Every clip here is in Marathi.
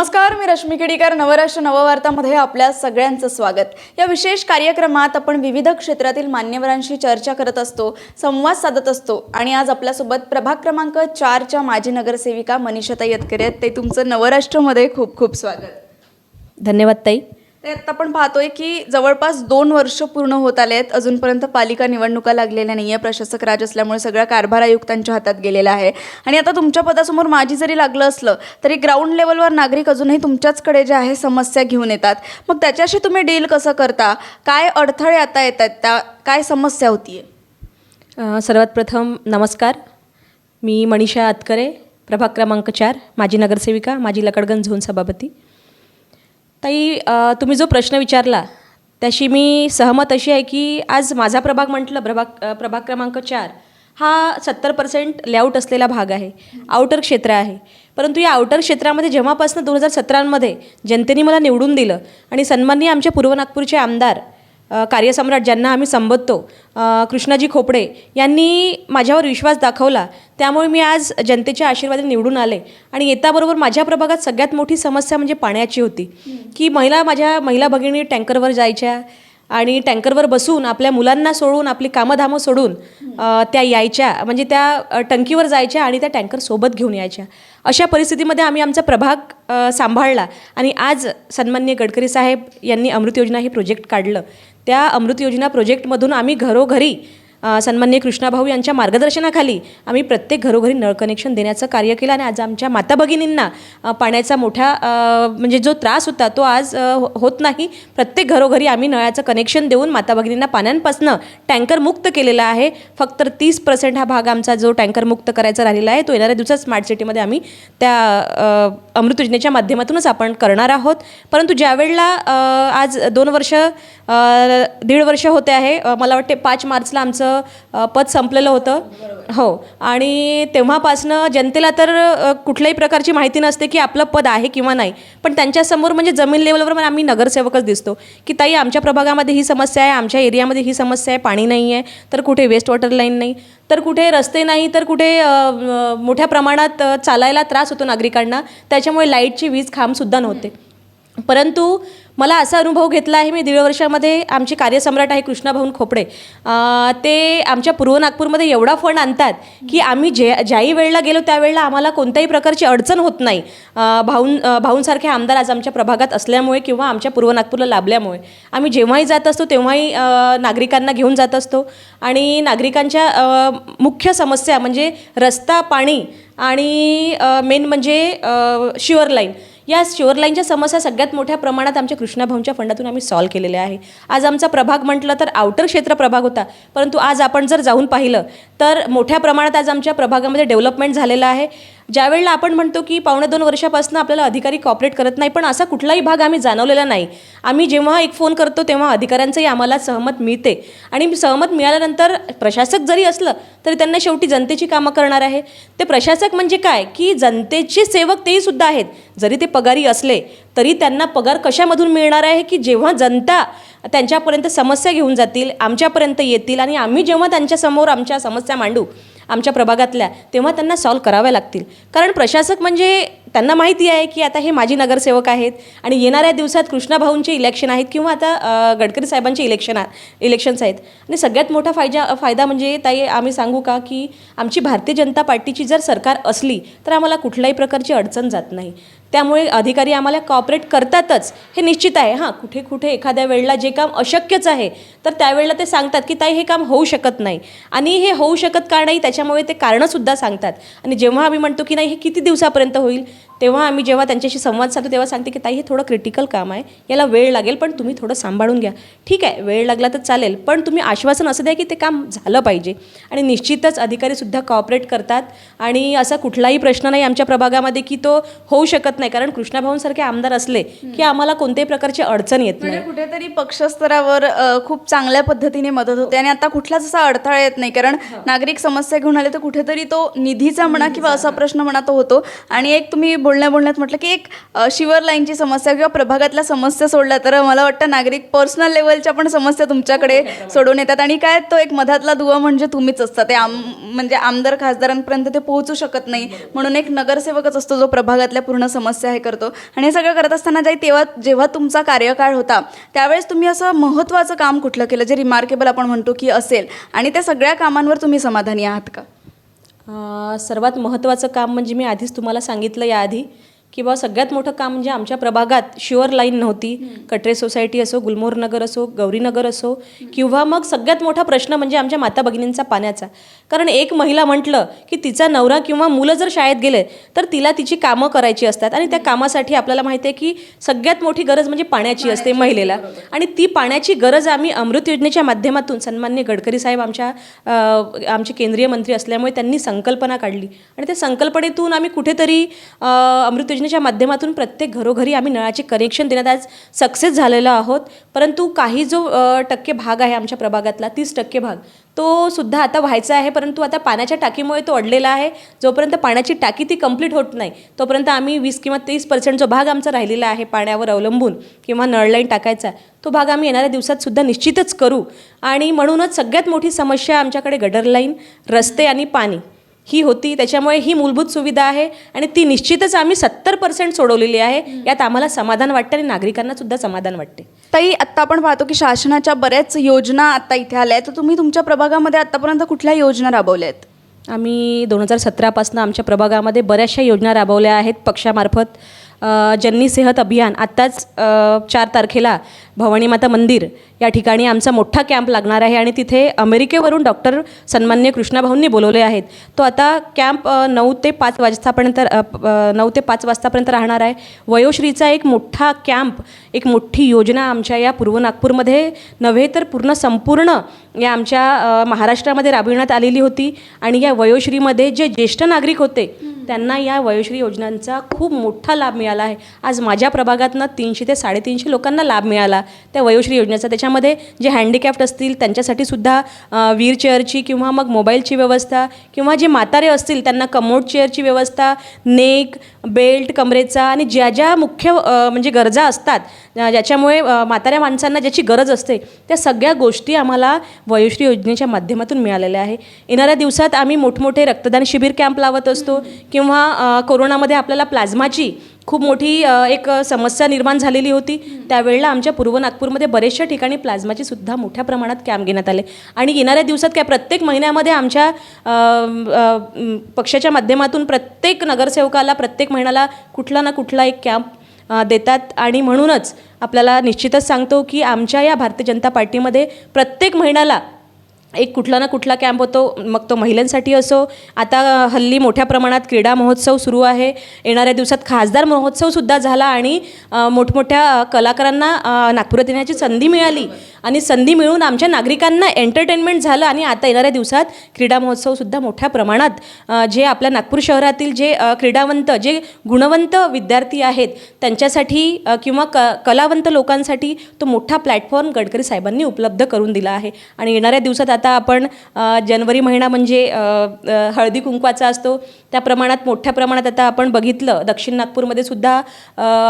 नमस्कार मी रश्मी केडीकर. नवराष्ट्र नववार्तामध्ये आपल्या सगळ्यांचं स्वागत. या विशेष कार्यक्रमात आपण विविध क्षेत्रातील मान्यवरांशी चर्चा करत असतो संवाद साधत असतो आणि आज आपल्यासोबत प्रभाग क्रमांक चारच्या माजी नगरसेविका मनीषाताई यतकरे आहेत. ते तुमचं नवराष्ट्रमध्ये खूप खूप स्वागत. धन्यवाद ताई. ते आता आपण पाहतोय की जवळपास दोन वर्ष पूर्ण होत आले आहेत. अजूनपर्यंत पालिका निवडणुका लागलेल्या नाही आहे प्रशासक राज असल्यामुळे सगळा कारभार आयुक्तांच्या हातात गेलेला आहे. आणि आता तुमच्या पदासमोर माझी जरी लागलं असलं तरी ग्राउंड लेवलवर नागरिक अजूनही तुमच्याचकडे जे आहे समस्या घेऊन येतात. मग त्याच्याशी तुम्ही डील कसं करता? काय अडथळे आता येत आहेत? त्या काय समस्या होती आहे सर्वात प्रथम नमस्कार. मी मनीषा आतकरे प्रभाग क्रमांक चार माजी नगरसेविका माजी लकडगंज झोन सभापती. ताई तुम्ही जो प्रश्न विचारला त्याशी मी सहमत अशी आहे की आज माझा प्रभाग म्हटलं प्रभाग प्रभाग क्रमांक चार हा सत्तर पर्सेंट लेआउट असलेला भाग आहे. आउटर क्षेत्र आहे. परंतु या आउटर क्षेत्रामध्ये जेव्हापासून दोन हजार सतरामध्ये जनतेने मला निवडून दिलं आणि सन्माननीय आमच्या पूर्व नागपूरचे आमदार कार्यसम्राट ज्यांना आम्ही संबोधतो कृष्णाजी खोपडे यांनी माझ्यावर विश्वास दाखवला. त्यामुळे मी आज जनतेच्या आशीर्वादाने निवडून आले. आणि येताबरोबर माझ्या प्रभागात सगळ्यात मोठी समस्या म्हणजे पाण्याची होती. की महिला माझ्या महिला भगिनी टँकरवर जायच्या आणि टँकरवर बसून आपल्या मुलांना सोडून आपली कामधामं सोडून त्या यायच्या. म्हणजे त्या टंकीवर जायच्या आणि त्या टँकर सोबत घेऊन यायच्या. अशा परिस्थितीमध्ये आम्ही आमचा प्रभाग सांभाळला. आणि आज सन्माननीय गडकरी साहेब यांनी अमृत योजना हे प्रोजेक्ट काढलं. त्या अमृत योजना प्रोजेक्टमधून आम्ही घरोघरी सन्मान्य कृष्णाभाऊ यांच्या मार्गदर्शनाखाली आम्ही प्रत्येक घरोघरी नळ कनेक्शन देण्याचं कार्य केलं आणि आज आमच्या माता भगिनींना पाण्याचा मोठा म्हणजे जो त्रास होता तो आज हो- होत नाही. प्रत्येक घरोघरी आम्ही नळाचं कनेक्शन देऊन माता भगिनींना पाण्यांपासनं टँकर मुक्त केलेला आहे. फक्त तीस पर्सेंट हा भाग आमचा जो टँकर मुक्त करायचा राहिलेला आहे तो येणाऱ्या दिवसात स्मार्ट सिटीमध्ये आम्ही त्या अमृत योजनेच्या माध्यमातूनच आपण करणार आहोत. परंतु ज्यावेळेला आज दोन वर्ष दीड वर्ष होते आहे मला वाटते पाच मार्चला आमचं पद संपलेलं होतं. हो. आणि तेव्हापासनं जनतेला तर कुठल्याही प्रकारची माहिती नसते की आपलं पद आहे किंवा नाही. पण त्यांच्यासमोर म्हणजे जमीन लेवलवर पण आम्ही नगरसेवकच दिसतो. की ताई आमच्या प्रभागामध्ये ही समस्या आहे आमच्या एरियामध्ये ही समस्या आहे पाणी नाही आहे तर कुठे वेस्ट वॉटर लाईन नाही. तर कुठे रस्ते नाही तर कुठे मोठ्या प्रमाणात चालायला त्रास होतो नागरिकांना. त्याच्यामुळे लाईटची वीज खांबसुद्धा नव्हते. परंतु मला असा अनुभव घेतला आहे मी दीड वर्षामध्ये आमचे कार्यसम्राट आहे कृष्णाभाऊन खोपडे. ते आमच्या पूर्व नागपूरमध्ये एवढा फंड आणतात की आम्ही जे ज्याही वेळेला गेलो त्यावेळेला आम्हाला कोणत्याही प्रकारची अडचण होत नाही. भाऊन भाऊंसारखे आमदार आज आमच्या प्रभागात असल्यामुळे किंवा आमच्या पूर्व नागपूरला लाभल्यामुळे आम्ही जेव्हाही जात असतो तेव्हाही नागरिकांना घेऊन जात असतो. आणि नागरिकांच्या मुख्य समस्या म्हणजे रस्ता पाणी आणि मेन म्हणजे शिवर लाईन. या शिवरलाईनच्या समस्या सगळ्यात मोठ्या प्रमाणात आमच्या कृष्णाभाऊंच्या फंडातून आम्ही सॉल्व्ह केलेल्या आहे. आज आमचा प्रभाग म्हटलं तर आउटर क्षेत्र प्रभाग होता परंतु आज आपण जर जाऊन पाहिलं तर मोठ्या प्रमाणात आज आमच्या प्रभागामध्ये डेव्हलपमेंट झालेलं आहे. ज्यावेळेला आपण म्हणतो की पावणे दोन वर्षापासून आपल्याला अधिकारी कॉपरेट करत नाही पण असा कुठलाही भाग आम्ही जाणवलेला नाही. आम्ही जेव्हा एक फोन करतो तेव्हा अधिकाऱ्यांचंही आम्हाला सहमत मिळते. आणि सहमत मिळाल्यानंतर प्रशासक जरी असलं तरी त्यांना शेवटी जनतेची कामं करणार आहे. ते प्रशासक म्हणजे काय? की जनतेचे सेवक तेही सुद्धा आहेत. जरी ते पगारी असले तरी त्यांना पगार कशामधून मिळणार आहे? की जेव्हा जनता त्यांच्यापर्यंत समस्या घेऊन जातील आमच्यापर्यंत येतील आणि आम्ही जेव्हा त्यांच्यासमोर आमच्या समस्या मांडू आमच्या प्रभागातल्या तेव्हा त्यांना सॉल्व कराव्या लागतील. कारण प्रशासक म्हणजे त्यांना माहिती आहे की आता हे माजी नगरसेवक आहेत आणि येणाऱ्या दिवसात कृष्णाभाऊंचे इलेक्शन आहेत किंवा आता गडकरी साहेबांचे इलेक्शन आ इलेक्शन्स आहेत. आणि सगळ्यात मोठा फायदा फायदा म्हणजे ताई आम्ही सांगू का की आमची भारतीय जनता पार्टीची जर सरकार असली तर आम्हाला कुठल्याही प्रकारची अडचण जात नाही. त्यामुळे अधिकारी आम्हाला कॉपरेट करतातच. हे निश्चित आहे. हां कुठे कुठे एखाद्या वेळेला जे काम अशक्यच आहे तर त्यावेळेला ते सांगतात की ताई हे काम होऊ शकत नाही. आणि हे होऊ शकत का नाही त्याच्यामुळे ते कारणंसुद्धा सांगतात. आणि जेव्हा आम्ही म्हणतो की नाही हे किती दिवसापर्यंत होईल? तेव्हा आम्ही जेव्हा त्यांच्याशी संवाद साधतो तेव्हा सांगते की ताई हे थोडं क्रिटिकल काम आहे. याला वेळ लागेल पण तुम्ही थोडं सांभाळून घ्या. ठीक आहे वेळ लागला तर चालेल पण तुम्ही आश्वासन असं द्या की ते काम झालं पाहिजे. आणि निश्चितच अधिकारीसुद्धा कॉपरेट करतात. आणि असा कुठलाही प्रश्न नाही आमच्या प्रभागामध्ये की तो होऊ शकत नाही. कारण कृष्णाभाऊंसारखे आमदार असले की आम्हाला कोणत्याही प्रकारची अडचण येत नाही. म्हणजे कुठेतरी पक्षस्तरावर खूप चांगल्या पद्धतीने मदत होते. आणि आता कुठलाच असा अडथळा येत नाही. कारण नागरिक समस्या घेऊन आले तर कुठेतरी तो निधीचा म्हणा किंवा असा प्रश्न म्हणा तो होतो. आणि एक तुम्ही बोलण्या बोलण्यात म्हटलं की एक शिवर लाईनची समस्या किंवा प्रभागातल्या समस्या सोडल्या तर मला वाटतं नागरिक पर्सनल लेवलच्या पण समस्या तुमच्याकडे सोडून येतात. आणि काय तो एक मधातला दुवा म्हणजे तुम्हीच असता. ते आम म्हणजे आमदार खासदारांपर्यंत ते पोहोचू शकत नाही. म्हणून एक नगरसेवकच असतो जो प्रभागातल्या पूर्ण समस्या हे करतो. आणि हे सगळं करत असताना जाई तेव्हा जेव्हा तुमचा कार्यकाळ होता त्यावेळेस तुम्ही असं महत्त्वाचं काम कुठलं केलं? जे रिमार्केबल आपण म्हणतो की असेल. आणि त्या सगळ्या कामांवर तुम्ही समाधानी आहात का? सर्वात महत्त्वाचं काम म्हणजे मी आधीच तुम्हाला सांगितलं याआधी की बा सगळ्यात मोठं काम म्हणजे आमच्या प्रभागात शुअर लाईन नव्हती. कटरे सोसायटी असो गुलमोहर नगर असो गौरीनगर असो किंवा मग सगळ्यात मोठा प्रश्न म्हणजे आमच्या माता भगिनींचा पाण्याचा. कारण एक महिला म्हटलं की तिचा नवरा किंवा मुलं जर शाळेत गेले तर तिला तिची कामं करायची असतात आणि त्या कामासाठी आपल्याला माहिती आहे की सगळ्यात मोठी गरज म्हणजे पाण्याची असते महिलेला. आणि ती पाण्याची गरज आम्ही अमृत योजनेच्या माध्यमातून सन्मान्य गडकरी साहेब आमच्या आमचे केंद्रीय मंत्री असल्यामुळे त्यांनी संकल्पना काढली. आणि त्या संकल्पनेतून आम्ही कुठेतरी अमृत योजनेच्या माध्यमातून प्रत्येक घरोघरी आम्ही नळाचे कनेक्शन देण्यात आज सक्सेस झालेलो आहोत. परंतु काही जो टक्के भाग आहे आमच्या प्रभागातला तीस टक्के भाग तो सुद्धा आता व्हायचा आहे. परंतु आता पाण्याच्या टाकीमुळे तो अडलेला आहे. जोपर्यंत पाण्याची टाकी ती कंप्लीट होत नाही तोपर्यंत आम्ही वीस किंवा तीस पर्सेंट जो भाग आमचा राहिलेला आहे पाण्यावर अवलंबून किंवा नळ लाईन टाकायचा तो भाग आम्ही येणाऱ्या दिवसात सुद्धा निश्चितच करू. आणि म्हणूनच सगळ्यात मोठी समस्या आमच्याकडे गटर लाईन रस्ते आणि पाणी. ही होती. त्याच्यामुळे ही मूलभूत सुविधा आहे आणि ती निश्चितच आम्ही सत्तर पर्सेंट सोडवलेली आहे. यात आम्हाला समाधान वाटते आणि नागरिकांना सुद्धा समाधान वाटते. ताई आत्ता आपण पाहतो की शासनाच्या बऱ्याच योजना आता इथे आल्या आहेत. तर तुम्ही तुमच्या प्रभागामध्ये आत्तापर्यंत कुठल्या योजना राबवल्या आहेत? आम्ही दोन हजार सतरापासून आमच्या प्रभागामध्ये बऱ्याचशा योजना राबवल्या आहेत पक्षामार्फत. जन्नी सेहत अभियान. आत्ताच चार तारखेला भवानी माता मंदिर या ठिकाणी आमचा मोठा कॅम्प लागणार आहे आणि तिथे अमेरिकेवरून डॉक्टर सन्मान्य कृष्णाभाऊंनी बोलवले आहेत. तो आता कॅम्प नऊ ते पाच वाजतापर्यंत नऊ ते पाच वाजतापर्यंत राहणार आहे. वयोश्रीचा एक मोठा कॅम्प एक मोठी योजना आमच्या या पूर्व नागपूरमध्ये नव्हे तर पूर्ण संपूर्ण या आमच्या महाराष्ट्रामध्ये राबविण्यात आलेली होती. आणि या वयोश्रीमध्ये जे ज्येष्ठ नागरिक होते त्यांना या वयोश्री योजनांचा खूप मोठा लाभ मिळाला आहे. आज माझ्या प्रभागातनं तीनशे ते साडेतीनशे लोकांना लाभ मिळाला त्या वयोश्री योजनेचा. त्याच्यामध्ये जे हँडिकॅप्ट असतील त्यांच्यासाठी सुद्धा व्हीलचेअरची किंवा मग मोबाईलची व्यवस्था किंवा जे म्हातारे असतील त्यांना कमोड चेअरची व्यवस्था नेक बेल्ट कमरेचा आणि ज्या ज्या मुख्य म्हणजे गरजा असतात ज्याच्यामुळे म्हाताऱ्या माणसांना ज्याची गरज असते त्या सगळ्या गोष्टी आम्हाला वयोश्री योजनेच्या माध्यमातून मिळालेल्या आहे. येणाऱ्या दिवसात आम्ही मोठमोठे रक्तदान शिबिर कॅम्प लावत असतो किंवा कोरोनामध्ये आपल्याला प्लाझ्माची खूप मोठी एक समस्या निर्माण झालेली होती. त्यावेळेला आमच्या पूर्व नागपूरमध्ये बरेचशा ठिकाणी प्लाझ्माची सुद्धा मोठ्या प्रमाणात कॅम्प घेण्यात आले. आणि येणाऱ्या दिवसात काय प्रत्येक महिन्यामध्ये आमच्या पक्षाच्या माध्यमातून प्रत्येक नगरसेवकाला प्रत्येक महिन्याला कुठला ना कुठला एक कॅम्प देतात आणि म्हणूनच आपल्याला निश्चितच सांगतो की आमच्या या भारतीय जनता पार्टीमध्ये प्रत्येक महिन्याला एक कुठला ना कुठला कॅम्प होतो मग तो महिलांसाठी असो. आता हल्ली मोठ्या प्रमाणात क्रीडा महोत्सव सुरू आहे. येणाऱ्या दिवसात खासदार महोत्सवसुद्धा झाला आणि मोठमोठ्या कलाकारांना नागपुरात येण्याची संधी मिळाली. आणि संधी मिळून आमच्या नागरिकांना एंटरटेनमेंट झालं आणि आता येणाऱ्या दिवसात क्रीडा महोत्सवसुद्धा मोठ्या प्रमाणात जे आपल्या नागपूर शहरातील जे क्रीडावंत जे गुणवंत विद्यार्थी आहेत त्यांच्यासाठी किंवा क कलावंत लोकांसाठी तो मोठा प्लॅटफॉर्म गडकरी साहेबांनी उपलब्ध करून दिला आहे. आणि येणाऱ्या दिवसात आता आपण जनवरी जानेवारी महिना म्हणजे हळदी कुंकवाचा असतो. त्या प्रमाणात मोठ्या प्रमाणात आता आपण बघितलं दक्षिण नागपूरमध्ये सुद्धा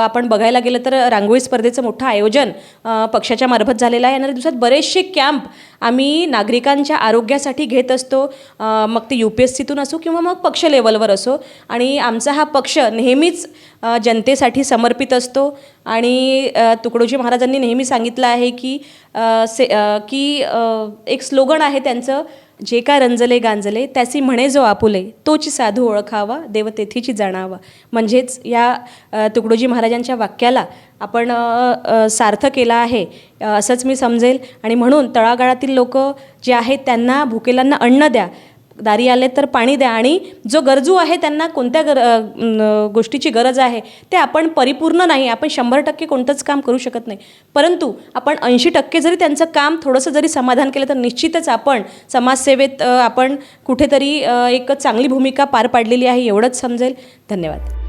आपण बघायला गेलं तर रांगोळी स्पर्धेचं मोठं आयोजन पक्षाच्या मार्फत झालेलं आहे. येणाऱ्या दिवसात बरेचसे कॅम्प आम्ही नागरिकांच्या आरोग्यासाठी घेत असतो. मग ते यू पी एस सीतून असो किंवा मग पक्ष लेवलवर असो. आणि आमचा हा पक्ष नेहमीच जनतेसाठी समर्पित असतो. आणि तुकडोजी महाराजांनी नेहमी सांगितलं आहे की से की एक स्लोगन आहे त्यांचं जे काय रंजले गांजले त्याची म्हणे जो आपुले तोची साधू ओळखावा देव तेथीची जाणावा. म्हणजेच या तुकडोजी महाराजांच्या वाक्याला आपण सार्थ केला आहे असंच मी समजेल. आणि म्हणून तळागाळातील लोक जे आहेत त्यांना भुकेलांना अन्न द्या. दारी आले तर पाणी द्या. आणि जो गरजू आहे त्यांना कोणत्या गर गोष्टीची गरज आहे ते आपण परिपूर्ण नाही आपण शंभर टक्के कोणतंच काम करू शकत नाही. परंतु आपण ऐंशी टक्के जरी त्यांचं काम थोडंसं जरी समाधान केलं तर निश्चितच आपण समाजसेवेत आपण कुठेतरी एक चांगली भूमिका पार पाडलेली आहे एवढंच समजेल. धन्यवाद.